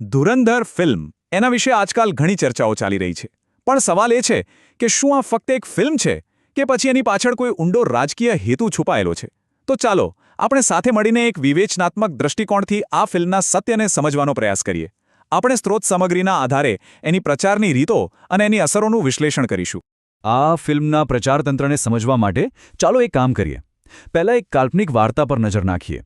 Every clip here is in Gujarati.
ધુરંધર ફિલ્મ. એના વિશે આજકાલ ઘણી ચર્ચાઓ ચાલી રહી છે. પણ સવાલ એ છે કે શું આ ફક્ત એક ફિલ્મ છે કે પછી એની પાછળ કોઈ ઊંડો રાજકીય હેતુ છુપાયેલો છે? તો ચાલો, આપણે સાથે મળીને એક વિવેચનાત્મક દ્રષ્ટિકોણથી આ ફિલ્મના સત્યને સમજવાનો પ્રયાસ કરીએ. આપણે સ્ત્રોત સામગ્રીના આધારે એની પ્રચારની રીતો અને એની અસરોનું વિશ્લેષણ કરીશું. આ ફિલ્મના પ્રચારતંત્રને સમજવા માટે ચાલો એક કામ કરીએ. પહેલાં એક કાલ્પનિક વાર્તા પર નજર નાખીએ.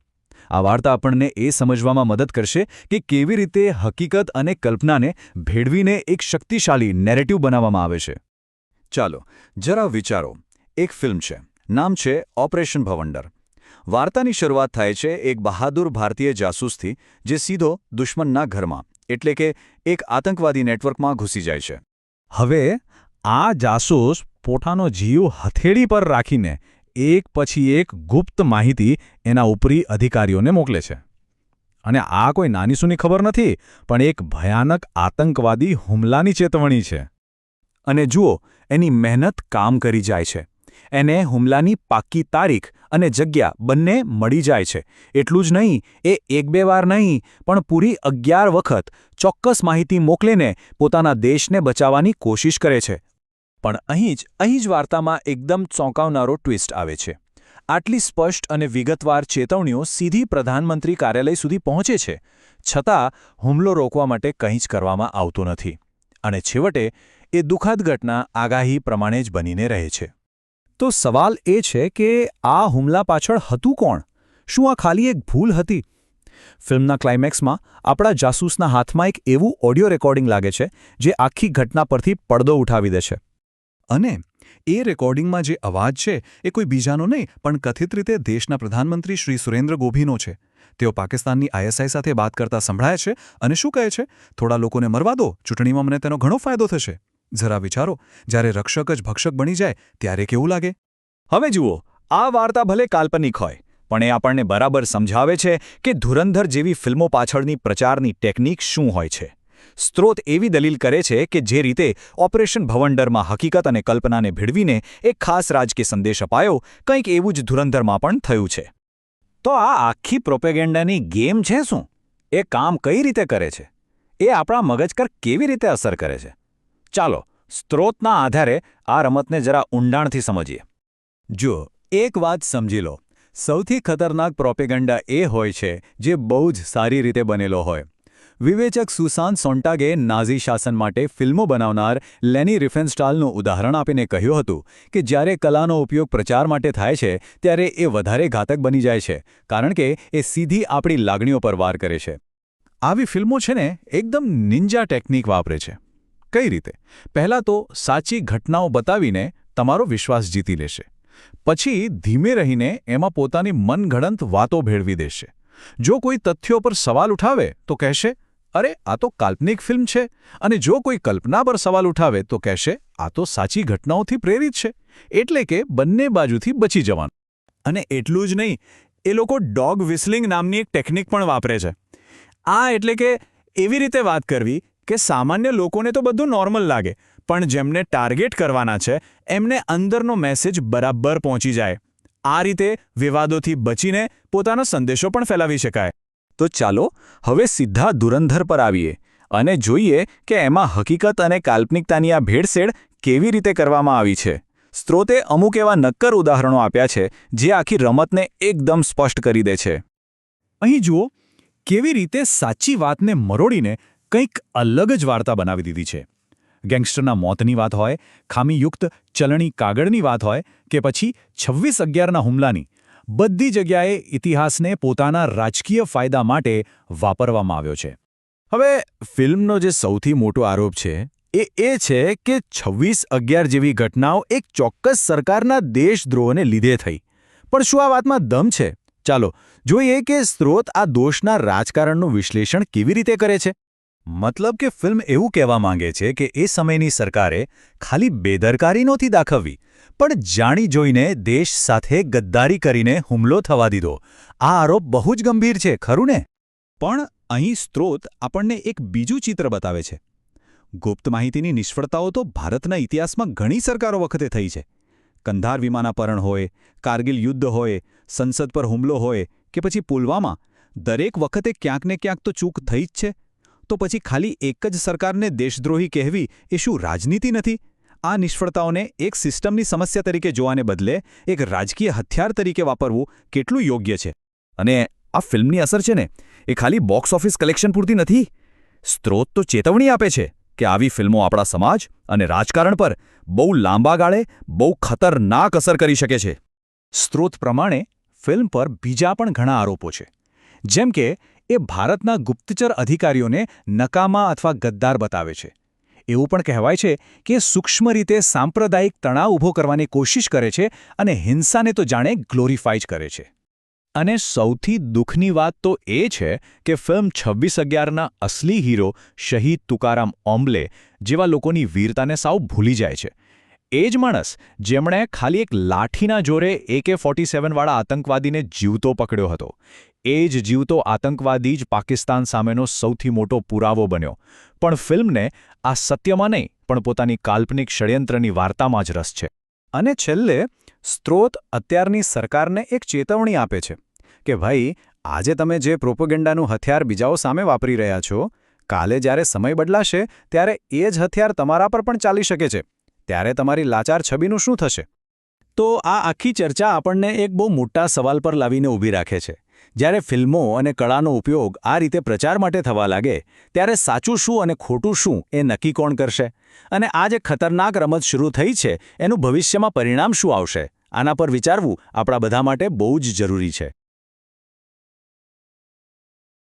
આ વાર્તા આપણને એ સમજવામાં મદદ કરશે કે કેવી રીતે હકીકત અને કલ્પનાને ભેળવીને એક શક્તિશાળી નેરેટિવ બનાવવામાં આવે છે. ચાલો, જરા વિચારો. એક ફિલ્મ છે. નામ છે ઓપરેશન ભવંડર વાર્તાની શરૂઆત થાય છે એક બહાદુર ભારતીય જાસૂસથી જે સીધો દુશ્મનના ઘરમાં, એટલે કે એક આતંકવાદી નેટવર્કમાં ઘૂસી જાય છે. હવે, આ જાસૂસ પોતાનો જીવ હથેળી પર રાખીને એક પછી એક ગુપ્ત માહિતી એના ઉપરી અધિકારીઓને મોકલે છે. અને આ કોઈ નાનીસૂની ખબર નથી, પણ એક ભયાનક આતંકવાદી હુમલાની ચેતવણી છે. અને જુઓ, એની મહેનત કામ કરી જાય છે. એને હુમલાની પાક્કી તારીખ અને જગ્યા બંને મળી જાય છે. એટલું જ નહીં, એ એક બે વાર નહીં, પણ પૂરી અગિયાર વખત ચોક્કસ માહિતી મોકલીને પોતાના દેશને બચાવવાની કોશિશ કરે છે. પણ અહીં જ અહીં જ વાર્તામાં એકદમ ચોંકાવનારો ટ્વિસ્ટ આવે છે. આટલી સ્પષ્ટ અને વિગતવાર ચેતવણીઓ સીધી પ્રધાનમંત્રી કાર્યાલય સુધી પહોંચે છે, છતાં હુમલો રોકવા માટે કંઈ જ કરવામાં આવતું નથી. અને છેવટે, એ દુઃખદ ઘટના આગાહી પ્રમાણે જ બનીને રહે છે. તો સવાલ એ છે કે આ હુમલા પાછળ હતું કોણ? શું આ ખાલી એક ભૂલ હતી? ફિલ્મના ક્લાઇમેક્સમાં આપણા જાસૂસના હાથમાં એક એવું ઓડિયો રેકોર્ડિંગ લાગે છે, જે આખી ઘટના પરથી પડદો ઉઠાવી દે છે. અને એ રેકોર્ડિંગમાં જે અવાજ છે એ કોઈ બીજાનો નહીં, પણ કથિત રીતે દેશના પ્રધાનમંત્રી શ્રી સુરેન્દ્ર ગોભીનો છે. તેઓ પાકિસ્તાનની આઈએસઆઈ સાથે વાત કરતા સંભળાય છે અને શું કહે છે? થોડા લોકોને મરવા દો, ચૂંટણીમાં મને તેનો ઘણો ફાયદો થશે. જરા વિચારો, જ્યારે રક્ષક જ ભક્ષક બની જાય, ત્યારે કેવું લાગે? હવે જુઓ, આ વાર્તા ભલે કાલ્પનિક હોય, પણ એ આપણને બરાબર સમજાવે છે કે ધુરંધર જેવી ફિલ્મો પાછળની પ્રચારની ટેકનિક શું હોય છે. સ્ત્રોત એવી દલીલ કરે છે કે જે રીતે ઓપરેશન ભવંડરમાં હકીકત અને કલ્પનાને ભેળવીને એક ખાસ રાજકીય સંદેશ અપાયો, કંઈક એવું જ ધુરંધરમાં પણ થયું છે. તો આ આખી પ્રોપેગેન્ડાની ગેમ છે શું? એ કામ કઈ રીતે કરે છે? એ આપણા મગજ પર કેવી રીતે અસર કરે છે? ચાલો, સ્ત્રોતના આધારે આ રમતને જરા ઊંડાણથી સમજીએ. જો એક વાત સમજી લો. સૌથી ખતરનાક પ્રોપેગેન્ડા એ હોય છે જે બહુ જ સારી રીતે બનેલો હોય. વિવેચક સુસાન સોન્ટાગે નાઝી શાસન માટે ફિલ્મો બનાવનાર લેની રિફેન્સ્ટાલનું ઉદાહરણ આપીને કહ્યું હતું કે જ્યારે કલાનો ઉપયોગ પ્રચાર માટે થાય છે, ત્યારે એ વધારે ઘાતક બની જાય છે, કારણ કે એ સીધી આપણી લાગણીઓ પર વાર કરે છે. આવી ફિલ્મો છે ને, એકદમ નિંજા ટેકનિક વાપરે છે. કઈ રીતે? પહેલાં તો સાચી ઘટનાઓ બતાવીને તમારો વિશ્વાસ જીતી લેશે. પછી ધીમે રહીને એમાં પોતાની મનગણંત વાતો ભેળવી દેશે. જો કોઈ તથ્યો પર સવાલ ઉઠાવે તો કહેશે અરે, આ તો કાલ્પનિક ફિલ્મ છે અને જો કોઈ કલ્પના પર સવાલ ઉઠાવે તો કહેશે, આ તો સાચી ઘટનાઓથી પ્રેરિત છે. એટલે કે બંને બાજુથી બચી જવાનું. અને એટલું જ નહીં, એ લોકો ડોગ વિસલિંગ નામની એક ટેકનિક પણ વાપરે છે. આ એટલે કે એવી રીતે વાત કરવી કે સામાન્ય લોકોને તો બધું નોર્મલ લાગે, પણ જેમને ટાર્ગેટ કરવાના છે, એમને અંદરનો મેસેજ બરાબર પહોંચી જાય. આ રીતે વિવાદોથી બચીને પોતાનો સંદેશો પણ ફેલાવી શકાય. તો ચાલો હવે સીધા ધુરંધર પર આવીએ અને જોઈએ કે એમાં હકીકત અને કાલ્પનિકતાની આ ભેળસેળ કેવી રીતે કરવામાં આવી છે. સ્ત્રોતે અમુક એવા નક્કર ઉદાહરણો આપ્યા છે, જે આખી રમતને એકદમ સ્પષ્ટ કરી દે છે. અહીં જુઓ, કેવી રીતે સાચી વાતને મરોડીને કંઈક અલગ જ વાર્તા બનાવી દીધી છે. ગેંગસ્ટરના મોતની વાત હોય, ખામીયુક્ત, ચલણી કાગળની વાત હોય કે પછી છવ્વીસ અગિયારના હુમલાની બધી જગ્યાએ ઇતિહાસને પોતાના રાજકીય ફાયદા માટે વાપરવામાં આવ્યો છે. હવે, ફિલ્મનો જે સૌથી મોટો આરોપ છે, એ એ છે કે છવ્વીસ અગિયાર જેવી ઘટનાઓ એક ચોક્કસ સરકારના દેશદ્રોહને લીધે થઈ. પણ શું આ વાતમાં દમ છે? ચાલો, જોઈએ કે સ્ત્રોત આ દોષના રાજકારણનું વિશ્લેષણ કેવી રીતે કરે છે. મતલબ કે ફિલ્મ એવું કહેવા માંગે છે કે એ સમયની સરકારે ખાલી બેદરકારી નહોતી દાખવવી, પણ જાણી જોઈને દેશ સાથે ગદ્દારી કરીને હુમલો થવા દીધો. આ આરોપ બહુ જ ગંભીર છે, ખરું ને? પણ અહીં સ્ત્રોત આપણને એક બીજું ચિત્ર બતાવે છે. ગુપ્ત માહિતીની નિષ્ફળતાઓ તો ભારતના ઇતિહાસમાં ઘણી સરકારો વખતે થઈ છે. કંધાર વિમાનાપરણ હોય, કારગિલ યુદ્ધ હોય, સંસદ પર હુમલો હોય કે પછી પુલવામા, દરેક વખતે ક્યાંક ને ક્યાંક તો ચૂક થઈ જ છે. તો પછી ખાલી એક જ સરકારને દેશદ્રોહી કહેવી એ શું રાજનીતિ નથી? આ નિષ્ફળતાઓને એક સિસ્ટમની સમસ્યા તરીકે જોવાને બદલે એક રાજકીય હથિયાર તરીકે વાપરવું કેટલું યોગ્ય છે? અને આ ફિલ્મની અસર છે ને, એ ખાલી બોક્સ ઓફિસ કલેક્શન પૂરતી નથી? સ્ત્રોત તો ચેતવણી આપે છે કે આવી ફિલ્મો આપણા સમાજ અને રાજકારણ પર બહુ લાંબા ગાળે બહુ ખતરનાક અસર કરી શકે છે. સ્ત્રોત પ્રમાણે ફિલ્મ પર બીજા પણ ઘણા આરોપો છે. જેમ કે એ ભારતના ગુપ્તચર અધિકારીઓને નકામા અથવા ગદ્દાર બતાવે છે. એવું પણ કહેવાય છે કે સૂક્ષ્મ રીતે સાંપ્રદાયિક તણાવ ઊભો કરવાની કોશિશ કરે છે અને હિંસાને તો જાણે ગ્લોરીફાઈ જ કરે છે. અને સૌથી દુઃખની વાત તો એ છે કે ફિલ્મ છવ્વીસ અગિયારના અસલી હીરો શહીદ તુકારામ ઓમ્બલે જેવા લોકોની વીરતાને સાવ ભૂલી જાય છે. એ જ માણસ જેમણે ખાલી એક લાઠીના જોરે એકે ફોર્ટી સેવનવાળા આતંકવાદીને જીવતો પકડ્યો હતો. એ જ જીવતો આતંકવાદી જ પાકિસ્તાન સામેનો સૌથી મોટો પુરાવો બન્યો. પણ ફિલ્મને આ સત્યમાં નહીં, પણ પોતાની કાલ્પનિક ષડયંત્રની વાર્તામાં જ રસ છે. અને છેલ્લે, સ્ત્રોત અત્યારની સરકારને એક ચેતવણી આપે છે કે, ભાઈ, આજે તમે જે પ્રોપોગેન્ડાનું હથિયાર બીજાઓ સામે વાપરી રહ્યા છો, કાલે જ્યારે સમય બદલાશે, ત્યારે એ જ હથિયાર તમારા પર પણ ચાલી શકે છે. ત્યારે તમારી લાચાર છબીનું શું થશે? તો આ આખી ચર્ચા આપણને એક બહુ મોટા સવાલ પર લાવીને ઊભી રાખે છે. જ્યારે ફિલ્મો અને કળાનો ઉપયોગ આ રીતે પ્રચાર માટે થવા લાગે, ત્યારે સાચું શું અને ખોટું શું એ નક્કી કોણ કરશે? અને આ જે ખતરનાક રમત શરૂ થઈ છે, એનું ભવિષ્યમાં પરિણામ શું આવશે? આના પર વિચારવું આપણા બધા માટે બહુ જ જરૂરી છે.